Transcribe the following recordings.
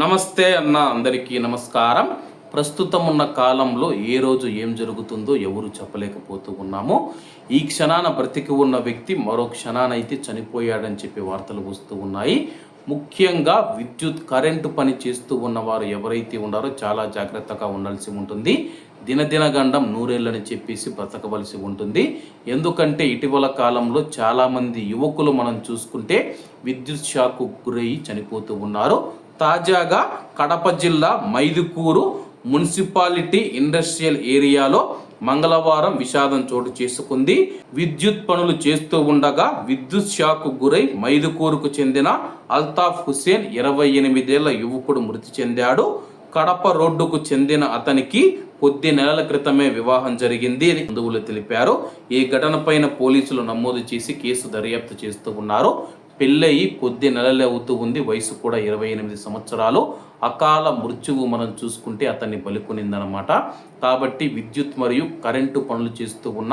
నమస్తే అన్న అందరికీ నమస్కారం. ప్రస్తుతం ఉన్న కాలంలో ఏ రోజు ఏం జరుగుతుందో ఎవరు చెప్పలేకపోతూ ఉన్నాము. ఈ క్షణాన బ్రతికి ఉన్న వ్యక్తి మరో క్షణానైతే చనిపోయాడని చెప్పి వార్తలు వస్తూ ఉన్నాయి. ముఖ్యంగా విద్యుత్ కరెంటు పని చేస్తూ ఉన్నవారు ఎవరైతే ఉన్నారో చాలా జాగ్రత్తగా ఉండాల్సి ఉంటుంది. దినదిన గండం నూరేళ్ళని చెప్పేసి బ్రతకవలసి ఉంటుంది. ఎందుకంటే ఇటీవల కాలంలో చాలామంది యువకులు మనం చూసుకుంటే విద్యుత్ షాకు గురయ్యి చనిపోతూ ఉన్నారు. తాజాగా కడప జిల్లా మైదుకూరు మున్సిపాలిటీ ఇండస్ట్రియల్ ఏరియాలో మంగళవారం విషాదం చోటు చేసుకుంది. విద్యుత్ పనులు చేస్తూ ఉండగా విద్యుత్ షాక్ గురై మైదుకూరుకు చెందిన అల్తాఫ్ హుసేన్ ఇరవై ఎనిమిదేళ్ళ యువకుడు మృతి చెందాడు. కడప రోడ్డుకు చెందిన అతనికి కొద్ది నెలల క్రితమే వివాహం జరిగింది అని బంధువులు తెలిపారు. ఈ ఘటనపైన పోలీసులు నమోదు చేసి కేసు దర్యాప్తు చేస్తూ ఉన్నారు. పెళ్ళయి కొద్ది నెలలే అవుతూ ఉంది. వయసు కూడా ఇరవై ఎనిమిది సంవత్సరాలు. అకాల మృత్యువు మనం చూసుకుంటే అతన్ని బలికొనిందనమాట కాబట్టి విద్యుత్ మరియు కరెంటు పనులు చేస్తూ ఉన్న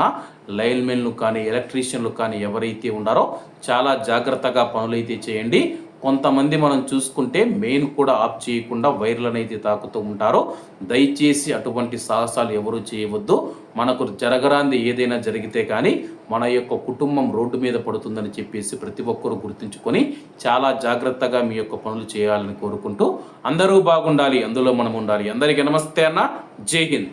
లైన్మెన్లు కానీ ఎలక్ట్రీషియన్లు కానీ ఎవరైతే ఉన్నారో చాలా జాగ్రత్తగా పనులైతే చేయండి. కొంతమంది మనం చూసుకుంటే మెయిన్ కూడా ఆఫ్ చేయకుండా వైర్లను అయితే తాకుతూ ఉంటారో దయచేసి అటువంటి సాహసాలు ఎవరు చేయవద్దు. మనకు జరగరాంది ఏదైనా జరిగితే కానీ మన యొక్క కుటుంబం రోడ్డు మీద పడుతుందని చెప్పేసి ప్రతి ఒక్కరూ గుర్తుంచుకొని చాలా జాగ్రత్తగా మీ యొక్క పనులు చేయాలని కోరుకుంటూ అందరూ బాగుండాలి అందులో మనం ఉండాలి. అందరికీ నమస్తే అన్న. జై హింద్.